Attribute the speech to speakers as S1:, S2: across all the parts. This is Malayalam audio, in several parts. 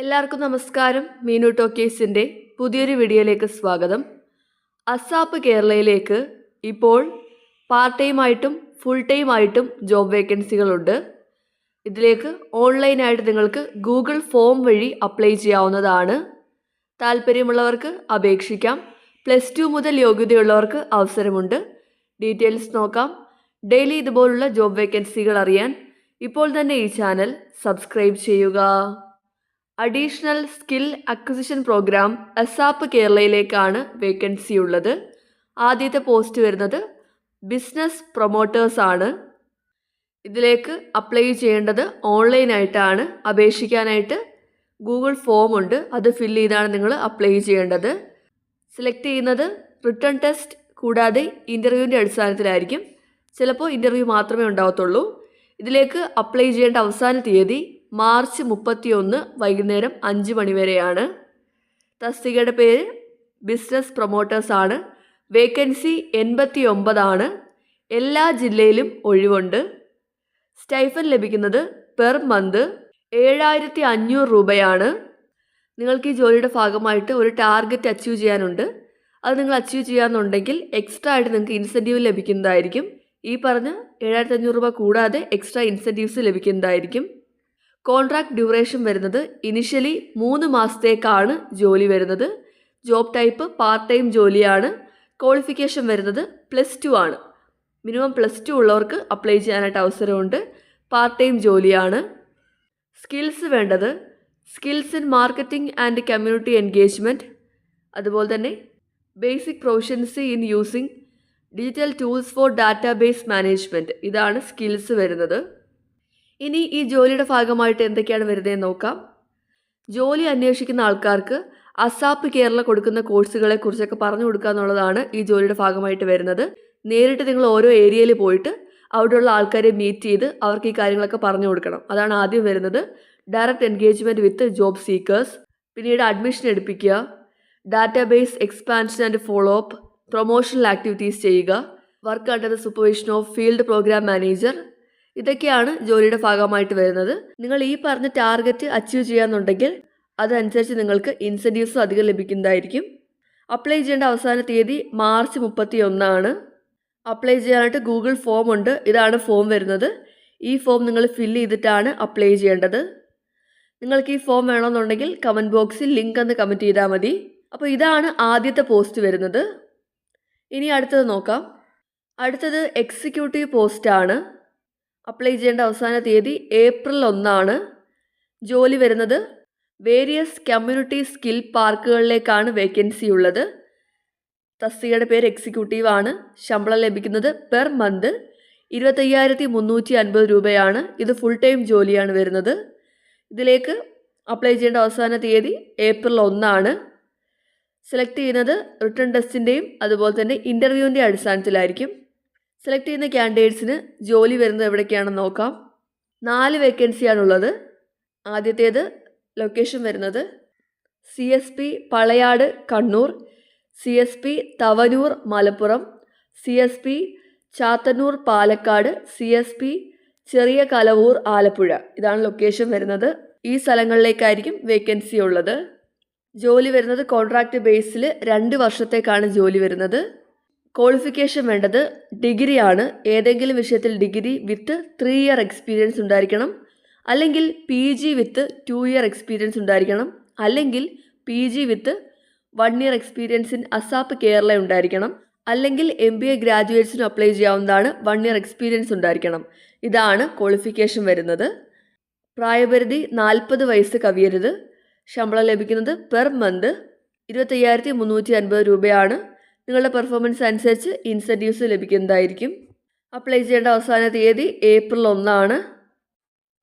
S1: എല്ലാവർക്കും നമസ്കാരം. മീനു ടോക്കീസിന്റെ പുതിയൊരു വീഡിയോയിലേക്ക് സ്വാഗതം. അസാപ്പ് കേരളയിലേക്ക് ഇപ്പോൾ പാർട്ട് ടൈമായിട്ടും ഫുൾ ടൈമായിട്ടും ജോബ് വേക്കൻസികളുണ്ട്. ഇതിലേക്ക് ഓൺലൈനായിട്ട് നിങ്ങൾക്ക് ഗൂഗിൾ ഫോം വഴി അപ്ലൈ ചെയ്യാവുന്നതാണ്. താല്പര്യമുള്ളവർക്ക് അപേക്ഷിക്കാം. പ്ലസ് ടു മുതൽ യോഗ്യതയുള്ളവർക്ക് അവസരമുണ്ട്. ഡീറ്റെയിൽസ് നോക്കാം. ഡെയിലി ഇതുപോലുള്ള ജോബ് വേക്കൻസികൾ അറിയാൻ ഇപ്പോൾ തന്നെ ഈ ചാനൽ സബ്സ്ക്രൈബ് ചെയ്യുക. Additional skill acquisition programme ASAP കേരളയിലേക്കാണ് vacancy ഉള്ളത്. ആദ്യത്തെ പോസ്റ്റ് വരുന്നത് ബിസിനസ് പ്രൊമോട്ടേഴ്സ് ആണ്. ഇതിലേക്ക് അപ്ലൈ ചെയ്യേണ്ടത് ഓൺലൈനായിട്ടാണ് അപേക്ഷിക്കാനായിട്ട് ഗൂഗിൾ ഫോം ഉണ്ട്. അത് ഫില്ല് ചെയ്താണ് നിങ്ങൾ അപ്ലൈ ചെയ്യേണ്ടത്. സെലക്ട് ചെയ്യുന്നത് റിട്ടേൺ ടെസ്റ്റ് കൂടാതെ ഇന്റർവ്യൂവിന്റെ അടിസ്ഥാനത്തിലായിരിക്കും. ചിലപ്പോൾ ഇന്റർവ്യൂ മാത്രമേ ഉണ്ടാവത്തുള്ളൂ. ഇതിലേക്ക് അപ്ലൈ ചെയ്യേണ്ട അവസാന തീയതി മാർച്ച് മുപ്പത്തി ഒന്ന് വൈകുന്നേരം അഞ്ച് മണിവരെയാണ്. തസ്തികയുടെ പേര് ബിസിനസ് പ്രൊമോട്ടേഴ്സ് ആണ് വേക്കൻസി എൺപത്തി ഒമ്പതാണ് എല്ലാ ജില്ലയിലും ഒഴിവുണ്ട്. സ്റ്റൈഫൻ ലഭിക്കുന്നത് പെർ മന്ത് ഏഴായിരത്തി അഞ്ഞൂറ് രൂപയാണ്. നിങ്ങൾക്ക് ഈ ജോലിയുടെ ഭാഗമായിട്ട് ഒരു ടാർഗറ്റ് അച്ചീവ് ചെയ്യാനുണ്ട്. അത് നിങ്ങൾ അച്ചീവ് ചെയ്യാന്നുണ്ടെങ്കിൽ എക്സ്ട്രാ ആയിട്ട് നിങ്ങൾക്ക് ഇൻസെന്റീവ് ലഭിക്കുന്നതായിരിക്കും. ഈ പറഞ്ഞ ഏഴായിരത്തി അഞ്ഞൂറ് രൂപ കൂടാതെ എക്സ്ട്രാ ഇൻസെന്റീവ്സ് ലഭിക്കുന്നതായിരിക്കും. കോൺട്രാക്ട് ഡ്യൂറേഷൻ വരുന്നത് ഇനിഷ്യലി മൂന്ന് മാസത്തേക്കാണ് ജോലി വരുന്നത്. ജോബ് ടൈപ്പ് പാർട്ട് ടൈം ജോലിയാണ്. ക്വാളിഫിക്കേഷൻ വരുന്നത് പ്ലസ് ടു ആണ്. മിനിമം പ്ലസ് ടു ഉള്ളവർക്ക് അപ്ലൈ ചെയ്യാനായിട്ട് അവസരമുണ്ട്. പാർട്ട് ടൈം ജോലിയാണ്. സ്കിൽസ് വേണ്ടത്. Skills in marketing and community engagement അതുപോലെ തന്നെ basic proficiency in using. Digital tools for database management ഇതാണ് സ്കിൽസ് വരുന്നത്. ഇനി ഈ ജോലിയുടെ ഭാഗമായിട്ട് എന്തൊക്കെയാണ് വരുന്നതെന്ന് നോക്കാം. ജോലി അന്വേഷിക്കുന്ന ആൾക്കാർക്ക് അസാപ്പ് കേരള കൊടുക്കുന്ന കോഴ്സുകളെ കുറിച്ചൊക്കെ പറഞ്ഞു കൊടുക്കുക എന്നുള്ളതാണ് ഈ ജോലിയുടെ ഭാഗമായിട്ട് വരുന്നത്. നേരിട്ട് നിങ്ങൾ ഓരോ ഏരിയയിൽ പോയിട്ട് അവിടെയുള്ള ആൾക്കാരെ മീറ്റ് ചെയ്ത് അവർക്ക് ഈ കാര്യങ്ങളൊക്കെ പറഞ്ഞു കൊടുക്കണം. അതാണ് ആദ്യം വരുന്നത്. Direct engagement with job seekers പിന്നീട് admission എടുപ്പിക്കുക database expansion and follow up promotional activities ചെയ്യുക work under the supervision of field programme manager ഇതൊക്കെയാണ് ജോലിയുടെ ഭാഗമായിട്ട് വരുന്നത്. നിങ്ങൾ ഈ പറഞ്ഞ ടാർഗറ്റ് അച്ചീവ് ചെയ്യാന്നുണ്ടെങ്കിൽ അതനുസരിച്ച് നിങ്ങൾക്ക് ഇൻസെന്റീവ്സും അധികം ലഭിക്കുന്നതായിരിക്കും. അപ്ലൈ ചെയ്യേണ്ട അവസാന തീയതി മാർച്ച് മുപ്പത്തി ഒന്നാണ് അപ്ലൈ ചെയ്യാനായിട്ട് ഗൂഗിൾ ഫോം ഉണ്ട്. ഇതാണ് ഫോം വരുന്നത്. ഈ ഫോം നിങ്ങൾ ഫില്ല് ചെയ്തിട്ടാണ് അപ്ലൈ ചെയ്യേണ്ടത്. നിങ്ങൾക്ക് ഈ ഫോം വേണമെന്നുണ്ടെങ്കിൽ കമന്റ് ബോക്സിൽ ലിങ്ക് ഒന്ന് കമന്റ് ചെയ്താൽ മതി. അപ്പോൾ ഇതാണ് ആദ്യത്തെ പോസ്റ്റ് വരുന്നത്. ഇനി അടുത്തത് നോക്കാം. അടുത്തത് എക്സിക്യൂട്ടീവ് പോസ്റ്റാണ് അപ്ലൈ ചെയ്യേണ്ട അവസാന തീയതി ഏപ്രിൽ ഒന്നാണ്. ജോലി വരുന്നത് വേരിയസ് കമ്മ്യൂണിറ്റി സ്കിൽ പാർക്കുകളിലേക്കാണ് വേക്കൻസി ഉള്ളത്. തസ്തികയുടെ പേര് എക്സിക്യൂട്ടീവ് ആണ്. ശമ്പളം ലഭിക്കുന്നത് പെർ മന്ത് ഇരുപത്തയ്യായിരത്തി മുന്നൂറ്റി അൻപത് രൂപയാണ്. ഇത് ഫുൾ ടൈം ജോലിയാണ് വരുന്നത്. ഇതിലേക്ക് അപ്ലൈ ചെയ്യേണ്ട അവസാന തീയതി ഏപ്രിൽ ഒന്നാണ്. സെലക്ട് ചെയ്യുന്നത് റിട്ടേൺ ടെസ്റ്റിന്റെയും അതുപോലെ തന്നെ ഇന്റർവ്യൂവിന്റെ അടിസ്ഥാനത്തിലായിരിക്കും. സെലക്ട് ചെയ്യുന്ന ക്യാൻഡിഡേറ്റ്സിന് ജോലി വരുന്നത് എവിടേക്കാണെന്ന് നോക്കാം. നാല് വേക്കൻസിയാണുള്ളത് ആദ്യത്തേത് ലൊക്കേഷൻ വരുന്നത്. C S P Palayad Kannur. C S P Thavanoor Malappuram. C S P Chathannoor Palakkad. C S P Cheriya Kalavoor Alappuzha. ഇതാണ് ലൊക്കേഷൻ വരുന്നത്. ഈ സ്ഥലങ്ങളിലേക്കായിരിക്കും വേക്കൻസി ഉള്ളത്. ജോലി വരുന്നത് കോൺട്രാക്റ്റ് ബേസിൽ രണ്ട് വർഷത്തേക്കാണ് ജോലി വരുന്നത്. ക്വാളിഫിക്കേഷൻ വേണ്ടത് ഡിഗ്രിയാണ്. ഏതെങ്കിലും വിഷയത്തിൽ degree with three year experience ഉണ്ടായിരിക്കണം. അല്ലെങ്കിൽ P G with two year experience ഉണ്ടായിരിക്കണം. അല്ലെങ്കിൽ P G with one year experience in ASAP Kerala ഉണ്ടായിരിക്കണം. അല്ലെങ്കിൽ എം ബി എ ഗ്രാജുവേറ്റ്സിന് അപ്ലൈ ചെയ്യാവുന്നതാണ് വൺ ഇയർ എക്സ്പീരിയൻസ് ഉണ്ടായിരിക്കണം. ഇതാണ് ക്വാളിഫിക്കേഷൻ വരുന്നത്. പ്രായപരിധി നാൽപ്പത് വയസ്സ് കവിയരുത്. ശമ്പളം ലഭിക്കുന്നത് പെർ മന്ത് ഇരുപത്തയ്യായിരത്തി മുന്നൂറ്റി അൻപത് രൂപയാണ്. നിങ്ങളുടെ പെർഫോമൻസ് അനുസരിച്ച് ഇൻസെന്റീവ്സ് ലഭിക്കുന്നതായിരിക്കും. അപ്ലൈ ചെയ്യേണ്ട അവസാന തീയതി ഏപ്രിൽ ഒന്നാണ്.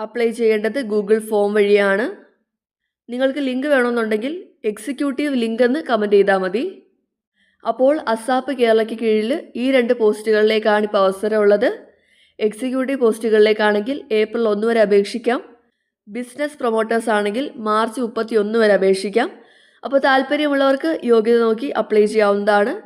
S1: അപ്ലൈ ചെയ്യേണ്ടത് ഗൂഗിൾ ഫോം വഴിയാണ്. നിങ്ങൾക്ക് ലിങ്ക് വേണമെന്നുണ്ടെങ്കിൽ എക്സിക്യൂട്ടീവ് ലിങ്ക് എന്ന് കമന്റ് ചെയ്താൽ മതി. അപ്പോൾ അസാപ്പ് കേരളയ്ക്ക് കീഴിൽ ഈ രണ്ട് പോസ്റ്റുകളിലേക്കാണ് ഇപ്പോൾ അവസരമുള്ളത് എക്സിക്യൂട്ടീവ് പോസ്റ്റുകളിലേക്കാണെങ്കിൽ ഏപ്രിൽ ഒന്ന് വരെ അപേക്ഷിക്കാം. ബിസിനസ് പ്രൊമോട്ടേഴ്സ് ആണെങ്കിൽ മാർച്ച് മുപ്പത്തി ഒന്ന് വരെ അപേക്ഷിക്കാം. അപ്പോൾ താല്പര്യമുള്ളവർക്ക് യോഗ്യത നോക്കി അപ്ലൈ ചെയ്യാവുന്നതാണ്.